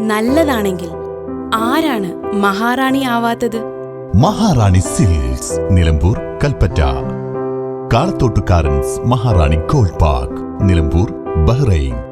നല്ലതാണെങ്കിൽ ആരാണ് മഹാറാണി ആവാത്തത്? Maharani silks Nilambur Kalpetta. കാളത്തോട്ടുകാരൻസ് Maharani gold park Nilambur Bahrain.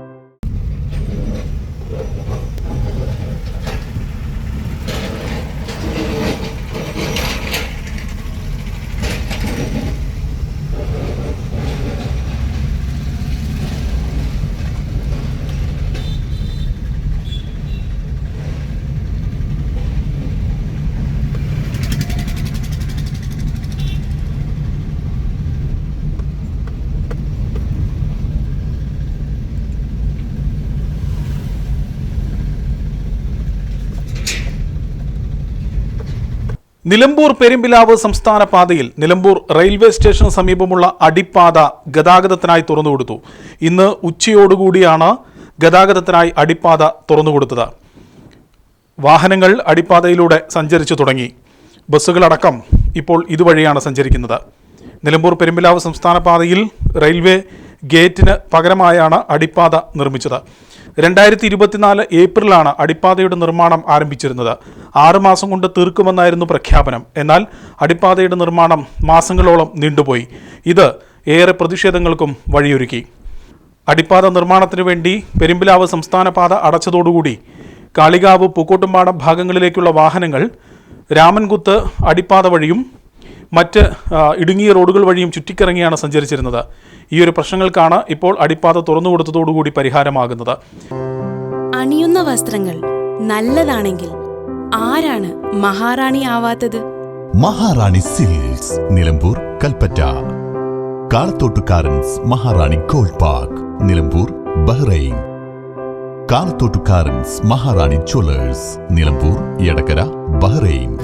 Nilambur Perumpilavu സംസ്ഥാന പാതയിൽ നിലമ്പൂർ റെയിൽവേ സ്റ്റേഷന് സമീപമുള്ള അടിപ്പാത ഗതാഗതത്തിനായി തുറന്നുകൊടുത്തു ഇന്ന് ഉച്ചയോടുകൂടിയാണ് ഗതാഗതത്തിനായി അടിപ്പാത തുറന്നുകൊടുത്തത് വാഹനങ്ങൾ അടിപ്പാതയിലൂടെ സഞ്ചരിച്ചു തുടങ്ങി. ബസ്സുകളടക്കം ഇപ്പോൾ ഇതുവഴിയാണ് സഞ്ചരിക്കുന്നത്. നിലമ്പൂർ പെരുമ്പിലാവ് സംസ്ഥാന പാതയിൽ റെയിൽവേ ഗേറ്റിന് പകരമായാണ് അടിപ്പാത നിർമ്മിച്ചത്. രണ്ടായിരത്തി ഇരുപത്തിനാല് ഏപ്രിലാണ് അടിപ്പാതയുടെ നിർമ്മാണം ആരംഭിച്ചിരുന്നത്. ആറ് മാസം കൊണ്ട് തീർക്കുമെന്നായിരുന്നു പ്രഖ്യാപനം. എന്നാൽ അടിപ്പാതയുടെ നിർമ്മാണം മാസങ്ങളോളം നീണ്ടുപോയി. ഇത് ഏറെ പ്രതിഷേധങ്ങൾക്കും വഴിയൊരുക്കി. അടിപ്പാത നിർമ്മാണത്തിനു വേണ്ടി പെരുമ്പിലാവ് സംസ്ഥാന പാത അടച്ചതോടുകൂടി കാളികാവ് പൂക്കോട്ടുംപാടം ഭാഗങ്ങളിലേക്കുള്ള വാഹനങ്ങൾ രാമൻകുത്ത് അടിപ്പാത വഴിയും മറ്റ് ഇടുങ്ങിയ റോഡുകൾ വഴിയും ചുറ്റിക്കറങ്ങിയാണ് സഞ്ചരിച്ചിരുന്നത്. ഈ ഒരു പ്രശ്നങ്ങൾക്കാണ് ഇപ്പോൾ അടിപ്പാത തുറന്നു കൊടുത്തതോടുകൂടി പരിഹാരമാകുന്നത്. അണിയുന്ന വസ്ത്രങ്ങൾ നല്ലതാണെങ്കിൽ ആരാണ് മഹാറാണി ആവാത്തത്? Maharani silks Nilambur Kalpetta. കാളത്തോട്ടുകാരൻസ് Maharani gold park Nilambur Bahrain. കാളത്തോട്ടുകാരൻസ് Maharani jewellers Nilambur Edakkara Bahrain.